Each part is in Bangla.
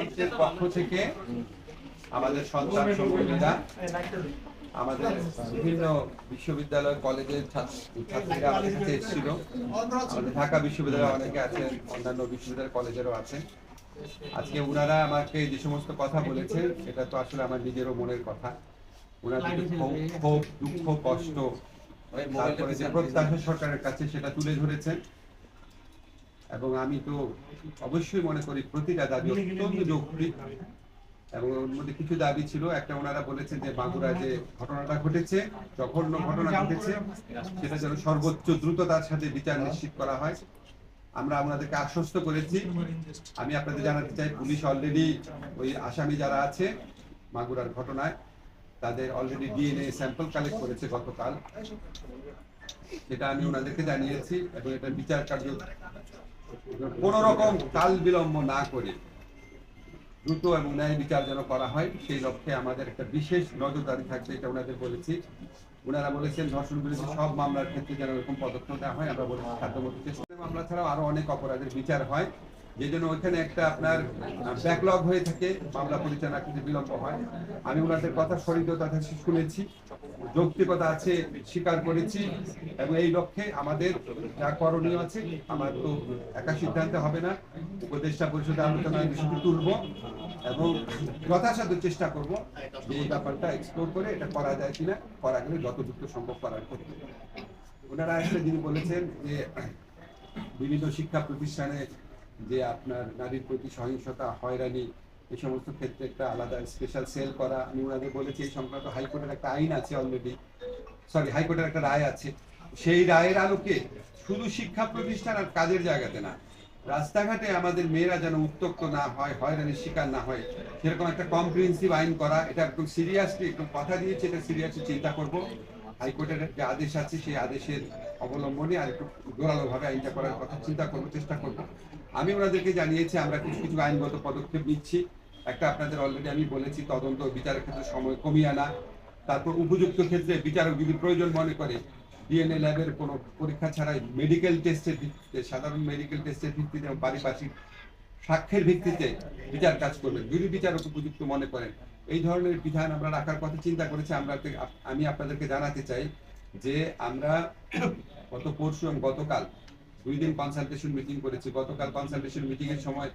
নেতৃত্বের পক্ষ থেকে আমাদের সন্তান সঙ্গীরা আমাদের বিভিন্ন বিশ্ববিদ্যালয় কলেজের ছাত্রীরা আমাদের এসেছিল। ঢাকা বিশ্ববিদ্যালয়ে অনেকে আছেন অন্যান্য বিশ্ববিদ্যালয় কলেজেরও আছেন। আজকে ওনারা আমাকে যে সমস্ত কথা বলেছেন সেটা তো আসলে আমার নিজেরও মনের কথা। ওনাদের ক্ষোভ, দুঃখ কষ্ট তারপরে যে প্রত্যাশা সরকারের কাছে সেটা তুলে ধরেছেন। এবং আমি তো অবশ্যই মনে করি প্রতিটা দাবি অত্যন্ত যৌক্তিক। এবং ওর মধ্যে কিছু দাবি ছিল। একটা ওনারা বলেছেন যে বাঁকুড়া যে ঘটনাটা ঘটেছে জঘন্য ঘটনা ঘটেছে সেটা যেন সর্বোচ্চ দ্রুততার সাথে বিচার নিশ্চিত করা হয়। আমরা আপনাদেরকে আশ্বস্ত করেছি। আমি আপনাদের জানাতে চাই পুলিশ অলরেডি ওই আসামি যারা আছে মাগুরার ঘটনায় তাদের অলরেডি ডিএনএ স্যাম্পল কালেক্ট করেছে গতকাল। সেটা আমি ওনাদেরকে জানিয়েছি এবং এটা বিচার কার্য কোন রকম কাল বিলম্ব না করে দ্রুত এবং ন্যায় বিচার যেন করা হয়, সেই লক্ষ্যে আমাদের একটা বিশেষ নজরদারি থাকবে, এটা ওনাদের বলেছি। ওনারা বলেছেন, ধর্ষণ বিরোধী সব মামলার ক্ষেত্রে যেন এরকম পদক্ষেপ নেওয়া হয়, আমরা বলেছি খাদ্যমন্ত্রী মামলা ছাড়াও আরও অনেক অপরাধের বিচার হয়। যে জন্য ওইখানে একটা আপনার ব্যাকলগ হয়ে থাকে, মামলা পরিচালনা করতে বিলম্ব হয়। আমি ওনাদের কথা সরিদতা শুনেছি, যৌক্তিকতা আছে, স্বীকার করেছি, এবং এই লক্ষ্যে আমাদের যা করণীয় আছে, আমার তো একা সিদ্ধান্তে হবে না। উপদেষ্টা পরিষদে আলোচনায় বিষয়টি তুলব, এবং যথাসাধ্য চেষ্টা করব যে এই ব্যাপারটা এক্সপ্লোর করে এটা করা যায় কিনা, করা গেলে যত দ্রুত সম্ভব করার ক্ষেত্রে ওনারা আসলে যিনি বলেছেন যে, বিভিন্ন শিক্ষা প্রতিষ্ঠানে যে আপনার নারীর প্রতি সহিংসতা, হয়রানি, এই সমস্ত ক্ষেত্রে একটা আলাদা স্পেশাল সেল করা। আমি ওনাদের বলেছি, এই সংক্রান্ত হাইকোর্টের একটা আইন আছে অলরেডি সরি হাইকোর্টের একটা রায় আছে। সেই রায়ের আলোকে শুধু শিক্ষা প্রতিষ্ঠান আর কাজের জায়গাতে না, রাস্তাঘাটে আমাদের মেয়েরা যেন উত্তক্ত না হয়, হয়রানির শিকার না হয়, সেরকম একটা কম্প্রিহেন্সিভ আইন করা, এটা একদম সিরিয়াসলি একদম কথা দিয়েছে, এটা সিরিয়াসলি চিন্তা করব। হাইকোর্টের যে আদেশ আছে, সেই আদেশের অবলম্বনে আর একটু জোরালোভাবে আইনটা করার কথা চিন্তা করব, চেষ্টা করব। আমি ওনাদেরকে জানিয়েছি, আমরা কিছু কিছু আইনগত পদক্ষেপ নিচ্ছি। একটা আপনাদের অলরেডি আমি বলেছি, তদন্ত বিচারের ক্ষেত্রে সময় কমিয়ে আনা। তারপর উপযুক্ত ক্ষেত্রে বিচারক যদি প্রয়োজন মনে করে ডিএনএ ল্যাবের কোনো পরীক্ষা ছাড়াই মেডিকেল টেস্টের ভিত্তিতে, সাধারণ মেডিকেল টেস্টের ভিত্তিতে পারিপার্শ্বিক সাক্ষ্যের ভিত্তিতে বিচার কাজ করবেন। যদি বিচারক উপযুক্ত মনে করেন। এই ধরনের বিধান আমরা রাখার কথা চিন্তা করেছি। আমরা আমি আপনাদেরকে জানাতে চাই যে আমরা গত পরশু এবং গতকাল দুই দিন কনসালটেশন মিটিং করেছি। গতকাল কনসালটেশন মিটিং এর সময়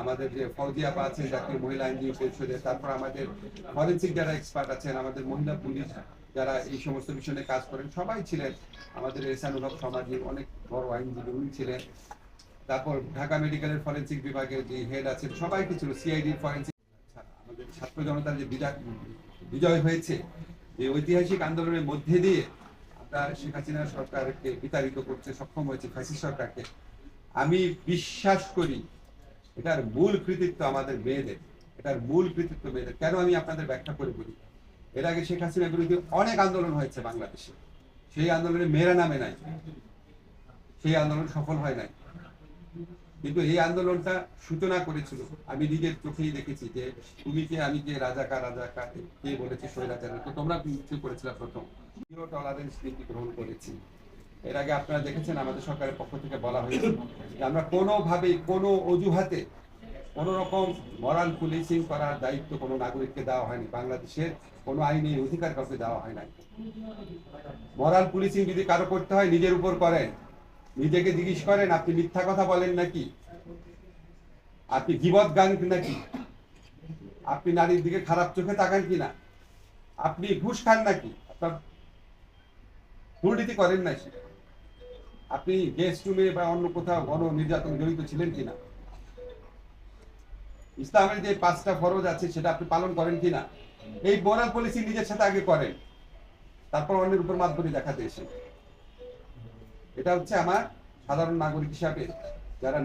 আমাদের যে ফৌজিয়া আছেন জাতীয় মহিলা আইনজীবী পরিষদের, তারপর আমাদের ফরেন্সিক যারা এক্সপার্ট আছেন, আমাদের মহিলা পুলিশ যারা এই সমস্ত বিষয়ে কাজ করেন, সবাই ছিলেন। আমাদের এসানুল সমাজের অনেক বড় আইনজীবী, উনি ছিলেন। তারপর ঢাকা মেডিকেলের ফরেন্সিক বিভাগের যে হেড আছেন সবাই কিছু সিআইডি ফরেন্সিক আমাদের ছাত্র জনতার যে বিজয় হয়েছে এই ঐতিহাসিক আন্দোলনের মধ্যে দিয়ে আমরা শেখ হাসিনা সরকারকে বিতাড়িত করতে সক্ষম হয়েছে, ফ্যাসিস্ট সরকারকে। আমি বিশ্বাস করি, এটার মূল কৃতিত্ব আমাদের মেয়েদের, এটার মূল কৃতিত্ব মেয়েদের। কেন আমি আপনাদের ব্যাখ্যা করে বলি? এর আগে শেখ হাসিনার বিরুদ্ধে অনেক আন্দোলন হয়েছে বাংলাদেশে। সেই আন্দোলনে মেয়েরা নামে নাই। সেই আন্দোলন সফল হয় নাই। কিন্তু এই আন্দোলনটা সূচনা করেছিল। আমি নিজের চোখেই দেখেছি যে, তুমি কে, আমি কে রাজাকার রাজাকার কে বলেছে স্বৈরাচার তো তোমরা কি করেছিলা প্রথম। জিরো টলারেন্স নীতি গ্রহণ করেছি। এর আগে আপনারা দেখেছেন, আমাদের সরকারের পক্ষ থেকে বলা হয়েছে যে, আমরা কোনোভাবেই, কোনো অজুহাতে কোন রকম মরাল পুলিশিং করার দায়িত্ব কোনো নাগরিককে দেওয়া হয়নি। বাংলাদেশের কোনো আইনি অধিকার কাউকে দেওয়া হয় নাই। মরাল পুলিশিং যদি কারও করতে হয়, নিজের উপর করেন। নিজেকে জিজ্ঞেস করেন, আপনি মিথ্যা কথা বলেন নাকি? আপনি গিবত গান নাকি? আপনি নারীর দিকে খারাপ চোখে তাকান কিনা? আপনি ঘুষ খান নাকি? দুর্নীতি করেন নাকি আপনি গেস্ট রুমে বা অন্য কোথাও গণ নির্যাতন জড়িত ছিলেন কিনা? ইসলামের যে পাঁচটা ফরজ আছে, সেটা আপনি পালন করেন কিনা? এই মোরাল পলিসি নিজের সাথে আগে করেন। তারপর অন্যের উপর মাতবরি দেখাতে এসে। এটা হচ্ছে আমার সাধারণ নাগরিক হিসাবে যারা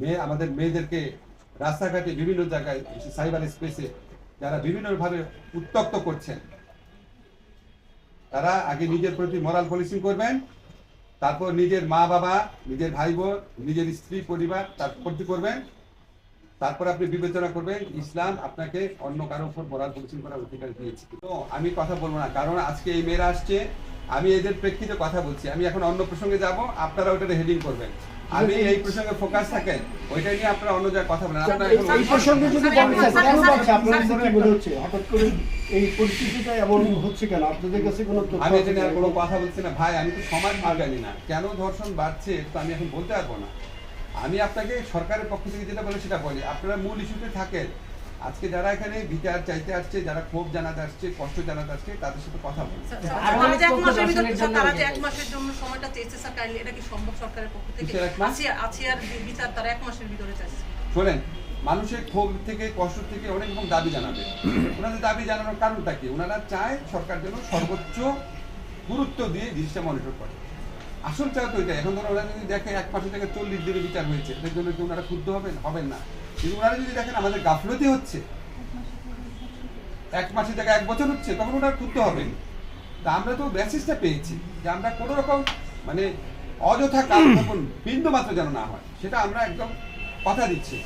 মেয়ে আমাদের মেয়েদেরকে রাস্তাঘাটে বিভিন্ন জায়গায় সাইবার স্পেসে যারা বিভিন্নভাবে উত্তক্ত করছেন, তারা আগে নিজের প্রতি মরাল পলিসিং করবেন, তারপর নিজের মা বাবা, নিজের ভাই বোন নিজের স্ত্রী পরিবার তার প্রতি করবেন, তারপর আপনি বিবেচনা করবেন, ইসলাম আপনাকে অন্য কারোর উপর মরাল পলিসিং করার অধিকার দিয়েছে। তো আমি কথা বলব না, কারণ আজকে এই মেয়েরা আসছে আমি এদের প্রেক্ষিতে কথা বলছি। আমি এখন অন্য প্রসঙ্গে যাব আপনারা ওটাতে হেডিং করবেন। আমি এই প্রসঙ্গে ফোকাস থাকেন ওইটা নিয়ে আপনারা অন্য জায়গায় কথা বলেন। আপনারা এই এখন এই প্রসঙ্গে যদি মনে হচ্ছে। হঠাৎ করে এই পরিস্থিতিটা এমন হচ্ছে কেন? আপনাদের কাছে কোনো তথ্য আমি এটা নিয়ে আর কোনো? কথা বলছি না। ভাই আমি তো সমাজ বিজ্ঞানী না। কেন ধর্ষণ বাড়ছে তো আমি এখন বলতে পারব না। আমি আপনাকে সরকারের পক্ষ থেকে যেটা বলে সেটা বলি। আপনারা মূল ইস্যুতে থাকেন। আজকে যারা এখানে বিচার চাইতে আসছে যারা ক্ষোভ জানাতে আসছে কষ্ট জানাতে আসছে তাদের সাথে কথা বলুন। তারা যে এক মাসের ভিতরে দর্শনের স্যার, জন্য তারা যে এক মাসের জন্য সময়টা চেয়েছে স্যার কাইন্ডলি এটা কি সম্ভব সরকারের পক্ষ থেকে? কিসের এক মাস? আসিয়া আসিয়ার বি- বিচার তারা এক মাসের ভিতরে চাইছে। শোনেন মানুষের ক্ষোভ থেকে কষ্ট থেকে অনেক রকম দাবি জানাবে। ওনাদের দাবি জানানোর কারণটা কি? ওনারা চায় সরকার যেন সর্বোচ্চ গুরুত্ব দিয়ে জিনিসটা মনিটর করে। আসল চাও তো এটা এখন ধরো ওরা যদি দেখে এক মাসের থেকে চল্লিশ দিনের বিচার হয়েছে এর জন্য কি ওনারা ক্ষুব্ধ হবেন? হবেন না। ওনারা যদি দেখেন আমাদের গাফলতি হচ্ছে। এক মাসের জায়গায় এক বছর হচ্ছে তখন ওনার ক্ষুব্ধ হবে। তা আমরা তো মেসেজটা পেয়েছি যে আমরা কোনো রকম মানে অযথা কাজ বিন্দু মাত্র যেন না হয় সেটা আমরা একদম কথা দিচ্ছি।